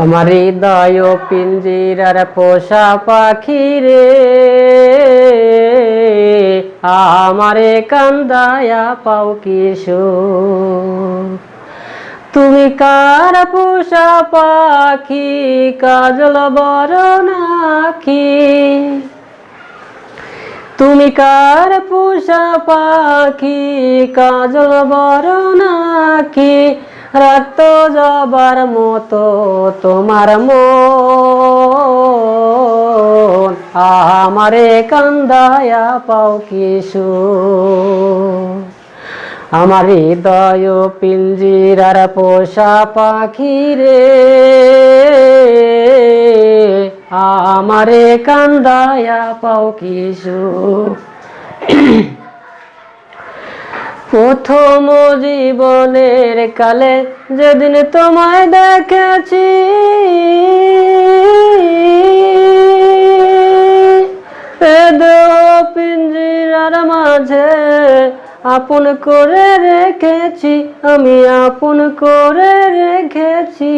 আমার হৃদয় পিঞ্জিরার পোষা পাখি রে। আমারে কান্দায়া পাও কিশোর তুমি কার পোষা পাখি, কাজল বড় নাকি? তুমি কার পোষা পাখি, কাজল বড় নাকি? রাত জবার মতো তোমার মন। আমারে কান্দায়া পাও কিশু আমার হৃদয় পিঞ্জিরার পোষা পাখি রে। আমারে কান্দায়া পাও কিশু প্রথম জীবনের কালে যেদিন তোমায় দেখেছি পিঞ্জিরার মাঝে আপন করে রেখেছি, আমি আপন করে রেখেছি।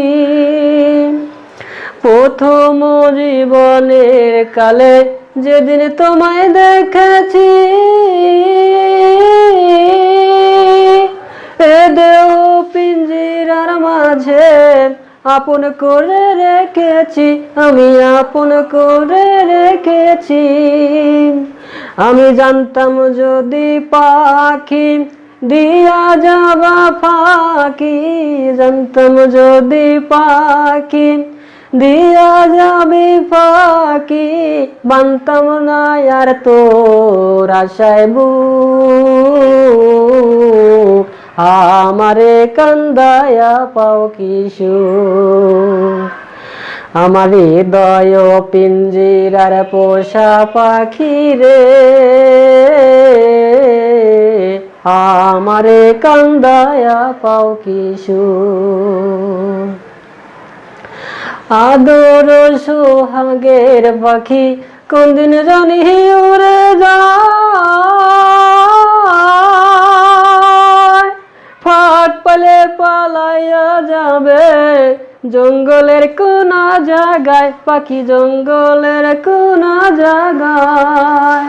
প্রথম জীবনের কালে যেদিন তোমায় দেখেছি, এ দেহ পিঞ্জিরার মাঝে আপন করে রেখেছি, আমি আপন করে রেখেছি। আমি জানতাম যদি পাখি দিয়া যাবা ফাঁকি, জানতাম যদি পাখি দিয়া যাবে ফাঁকি বানতাম না আর তোর আশায় বুক আমারে কান্দায়া পাও কিশু আমার হৃদয় পিঞ্জিরার পোষা পাখি রে। আমারে কান্দায়া পাও কিশু আদর সোহাগের পাখি, কোনদিন জানি উড়ে যায়। ফাট পালে পালাইয়া যাবে জঙ্গলের কোনা জায়গায়, পাখি জঙ্গলের কোনা জায়গায়।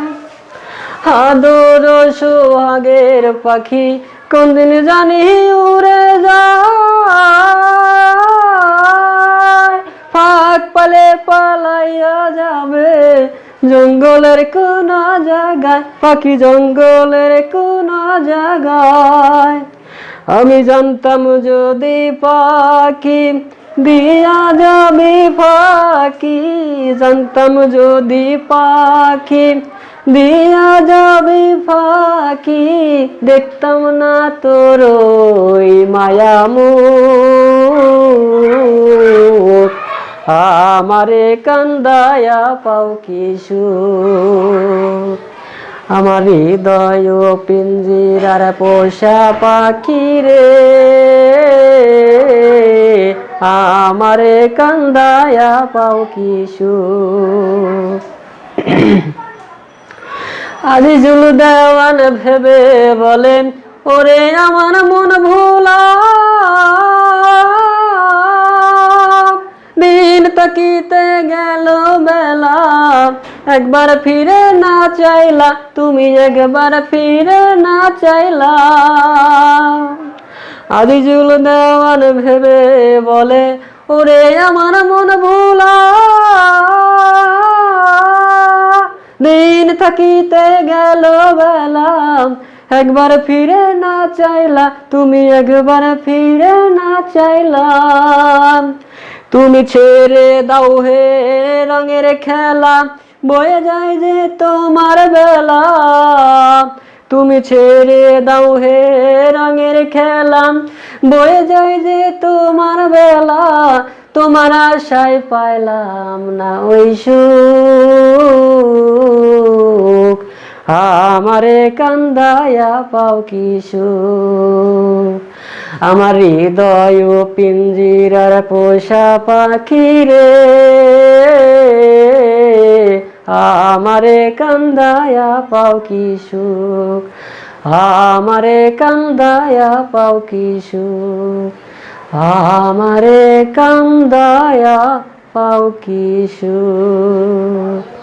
আদর সোহাগের পাখি, কোনদিন জানি উড়ে যায়। জঙ্গলের কোন জায়গায়, পাখি জঙ্গলের কোন জায়গায়। আমি জানতাম যদি পাখি দিয়া যাবে ফাঁকি, জানতাম যদি পাখি দিয়া যাবে ফাঁকি, দেখতাম না তোর ওই মায়ামুখ আমারে কান্দায়া পাও কিশু। আমার হৃদয় পিঞ্জিরার পোষা পাখি রে। আমারে কান্দায়া পাও কিশু। আদি জুল দেওয়ান ভেবে বলেন, ওরে আমার মন ভোলা। তাকিতে গেল বেলা, একবার ফিরে না চাইলা, তুমি একবার ফিরে না চাইলা। আদি জুল দেওয়ান ভেবে বলে, ওরে আমার মন ভোলা। দিন থাকিতে গেল বেলা, একবার ফিরে না চাইলা, তুমি একবার ফিরে না চাইলাম তুমি ছেড়ে দাও হে রঙের খেলা, বয়ে যায় যে তোমার বেলা। তুমি ছেড়ে দাও হে রঙের খেলা, বয়ে যায় যে তোমার বেলা। তোমার আশায় পাইলাম না ওই সুখ। আমারে কান্দায়া পাও কিশোর আমার হৃদয় পিঞ্জিরার পোষা পাখি রে। আমারে কান্দায়া পাও কি সুখ? আমারে কান্দায়া পাও কি সুখ? আমারে কান্দায়া পাও কিশোর